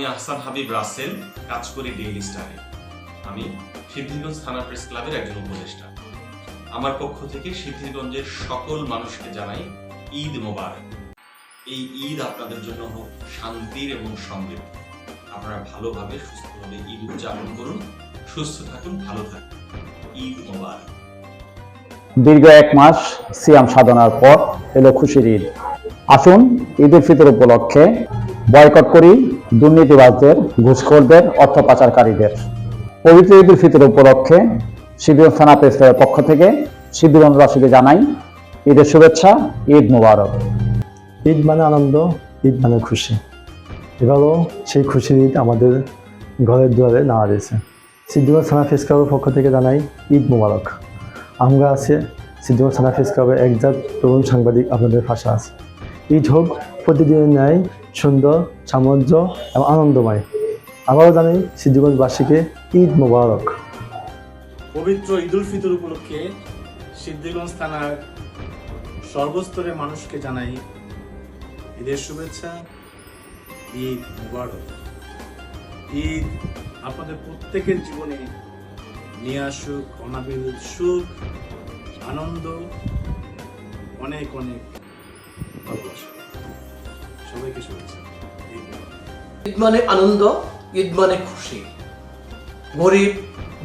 আমি আহসান হাবিব রাসেল, কাজ করি ডেইলি স্টারে আমি সিদ্ধিরগঞ্জ থানা প্রেস ক্লাবের একজন উপদেষ্টা। আমার পক্ষ থেকে সিদ্ধিরগঞ্জের সকল মানুষকে জানাই ঈদ মোবারক। এই ঈদ আপনাদের জন্য হোক শান্তির এবং সমৃদ্ধি। আপনারা ভালোভাবে, সুস্থভাবে ঈদ উদযাপন করুন, সুস্থ থাকুন, ভালো থাকুন। ঈদ মোবারক। দীর্ঘ এক মাস সিয়াম সাধনার পর এলো খুশির ঈদ। আসুন ঈদ উল ফিতর উপলক্ষে বয়কট করি দুর্নীতিবাজদের, ঘুষখোরদের অর্থ পাচারকারীদের পবিত্র ঈদ উল ফিতর উপলক্ষে শিবির থানা প্রেসের পক্ষ থেকে শিবিরবাসীকে জানাই ঈদের শুভেচ্ছা, ঈদ মুবারক। ঈদ মানে আনন্দ, ঈদ মানে খুশি। এবারও সেই খুশির ঈদ আমাদের ঘরের দুয়ারে নাড়া দিয়েছে সিদ্ধিগঞ্জ থানা ফেস ক্লাবের পক্ষ থেকে জানাই ঈদ মুবারক। আমরা আছে সিদ্ধিগঞ্জ থানা ফেস ক্লাবের একজাত তরুণ সাংবাদিক আপনাদের ভাষা আছে। ঈদ হোক, প্রতিদিনের ন্যায়, সুন্দর, সামঞ্জস্য এবং আনন্দময়। আবারও জানাই সিদ্ধিগঞ্জবাসীকে ঈদ মোবারক। পবিত্র ঈদুল ফিতর উপলক্ষে সিদ্ধিগঞ্জ থানার সর্বস্তরের মানুষকে জানাই ঈদের শুভেচ্ছা, ঈদ মুবারক। ঈদ আপনাদের প্রত্যেকের জীবনে নিয়ে আসুক, অনাবিল সুখ, আনন্দ, অনেক অনেক ভালোবাসা। সবাইকে শুভেচ্ছা। ঈদ মানে আনন্দ ঈদ মানে খুশি। গরিব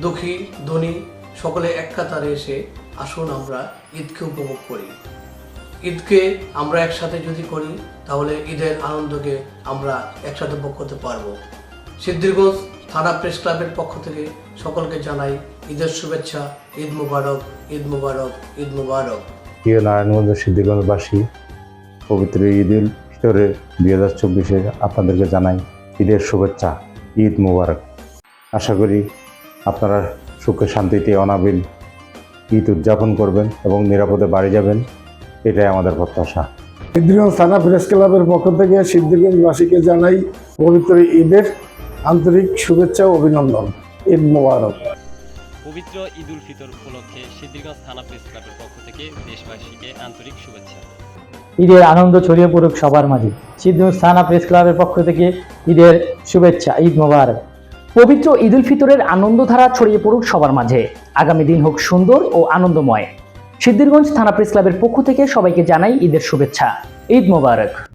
দুঃখী ধনী সকলে এক কাতারে এসে আসুন আমরা ঈদকে উপভোগ করি। ঈদকে আমরা একসাথে যদি করি তাহলে ঈদের আনন্দকে আমরা একসাথে ভোগ করতে পারব। সিদ্ধিরগঞ্জ থানা প্রেস ক্লাবের পক্ষ থেকে সকলকে জানাই ঈদের শুভেচ্ছা ঈদ মুবারক ঈদ মুবারক ঈদ মুবারক। প্রিয় নারায়ণগঞ্জ সিদ্ধিগঞ্জবাসী পবিত্র ঈদ উল ফিতরের দুই হাজার চব্বিশে আপনাদেরকে জানাই ঈদের শুভেচ্ছা ঈদ মুবারক। আশা করি আপনারা সুখে শান্তিতে অনাবিল ঈদ উদযাপন করবেন এবং নিরাপদে বাড়ি যাবেন এটাই আমাদের প্রত্যাশা। সিদ্ধিরগঞ্জ থানা প্রেস ক্লাবের পক্ষ থেকে সিদ্ধিরগঞ্জবাসীকে জানাই পবিত্র ঈদের আন্তরিক শুভেচ্ছা ও অভিনন্দন। ঈদ মোবারক। পবিত্র ঈদ উল ফিতর উপলক্ষে সিদ্ধিরগঞ্জ থানা প্রেস ক্লাবের পক্ষ থেকে দেশবাসীকে আন্তরিক শুভেচ্ছা। ঈদের আনন্দ ছড়িয়ে পড়ুক সবার মাঝে। সিদ্ধু সানা প্রেস ক্লাবের পক্ষ থেকে ঈদের শুভেচ্ছা, ঈদ মোবারক। পবিত্র ঈদ উল ফিতরের আনন্দধারা ছড়িয়ে পড়ুক সবার মাঝে। আগামী দিন হোক সুন্দর ও আনন্দময়। সিদ্ধিরগঞ্জ থানা প্রেস ক্লাবের পক্ষ থেকে সবাইকে জানাই ঈদের শুভেচ্ছা। ঈদ মোবারক।